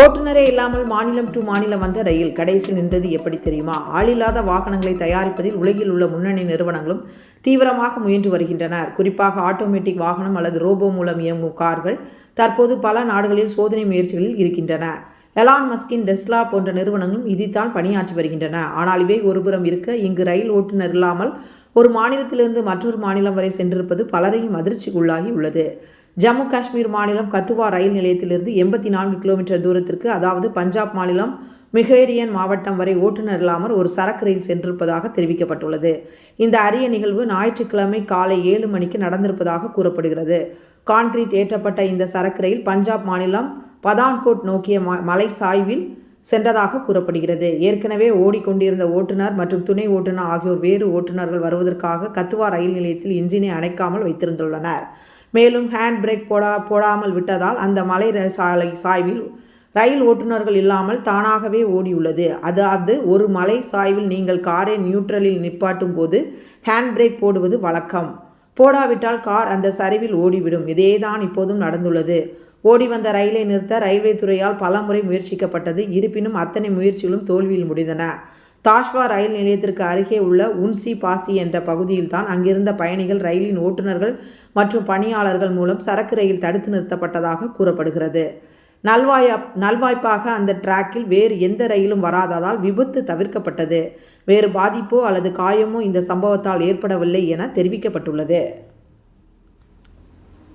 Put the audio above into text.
ஓட்டுநரே இல்லாமல் மாநிலம் டு மாநிலம் வந்த ரயில் கடைசியில் நின்றது எப்படி தெரியுமா? ஆளில்லாத வாகனங்களை தயாரிப்பதில் உலகில் உள்ள முன்னணி நிறுவனங்களும் தீவிரமாக முயன்று வருகின்றனர். குறிப்பாக ஆட்டோமேட்டிக் வாகனம் அல்லது ரோபோ மூலம் இயங்கும் கார்கள் தற்போது பல நாடுகளில் சோதனை முயற்சிகளில் இருக்கின்றன. எலான் மஸ்கின் டெஸ்லா போன்ற நிறுவனங்களும் இதைத்தான் பணியாற்றி வருகின்றன. ஆனால் இவை ஒருபுறம் இருக்க இங்கு ரயில் ஓட்டுநர் இல்லாமல் ஒரு மாநிலத்திலிருந்து மற்றொரு மாநிலம் வரை சென்றிருப்பது பலரையும் அதிர்ச்சிக்குள்ளாகி உள்ளது ஜம்மு காஷ்மீர் மாநிலம் கத்துவா ரயில் நிலையத்திலிருந்து எண்பத்தி நான்கு கிலோமீட்டர் தூரத்திற்கு அதாவது பஞ்சாப் மாநிலம் மிகேரியன் மாவட்டம் வரை ஓட்டுநர் இல்லாமல் ஒரு சரக்கு ரயில் சென்றிருப்பதாக தெரிவிக்கப்பட்டுள்ளது. இந்த அரிய நிகழ்வு ஞாயிற்றுக்கிழமை காலை ஏழு மணிக்கு நடந்திருப்பதாக கூறப்படுகிறது. கான்கிரீட் ஏற்றப்பட்ட இந்த சரக்கு ரயில் பஞ்சாப் மாநிலம் பதான்கோட் நோக்கிய ம மலை சாய்வில் சென்றதாக கூறப்படுகிறது. ஏற்கனவே ஓடிக்கொண்டிருந்த ஓட்டுநர் மற்றும் துணை ஓட்டுநர் ஆகியோர் வேறு ஓட்டுநர்கள் வருவதற்காக கத்துவா ரயில் நிலையத்தில் இன்ஜினை அணைக்காமல் வைத்திருந்துள்ளனர். மேலும் ஹேண்ட் பிரேக் போடா போடாமல் விட்டதால் அந்த மலை சாலை சாய்வில் ரயில் ஓட்டுநர்கள் இல்லாமல் தானாகவே ஓடியுள்ளது. அதாவது ஒரு மலை சாய்வில் நீங்கள் காரை நியூட்ரலில் நிப்பாட்டும் போது ஹேண்ட் பிரேக் போடுவது வழக்கம். போடாவிட்டால் கார் அந்த சரிவில் ஓடிவிடும். இதேதான் இப்போதும் நடந்துள்ளது. ஓடி வந்த ரயிலை நிறுத்த ரயில்வே துறையால் பலமுறை முயற்சிக்கப்பட்டது. இருப்பினும் அத்தனை முயற்சிகளும் தோல்வியில் முடிந்தன. தாஷ்வா ரயில் நிலையத்திற்கு அருகே உள்ள உன்சி பாசி என்ற பகுதியில்தான் அங்கிருந்த பயணிகள் ரயிலின் ஓட்டுநர்கள் மற்றும் பணியாளர்கள் மூலம் சரக்கு ரயில் தடுத்து நிறுத்தப்பட்டதாக கூறப்படுகிறது. நல்வாயா நல்வாய்ப்பாக அந்த டிராக்கில் வேறு எந்த ரயிலும் வராததால் விபத்து தவிர்க்கப்பட்டது. வேறு பாதிப்போ அல்லது காயமோ இந்த சம்பவத்தால் ஏற்படவில்லை என தெரிவிக்கப்பட்டுள்ளது.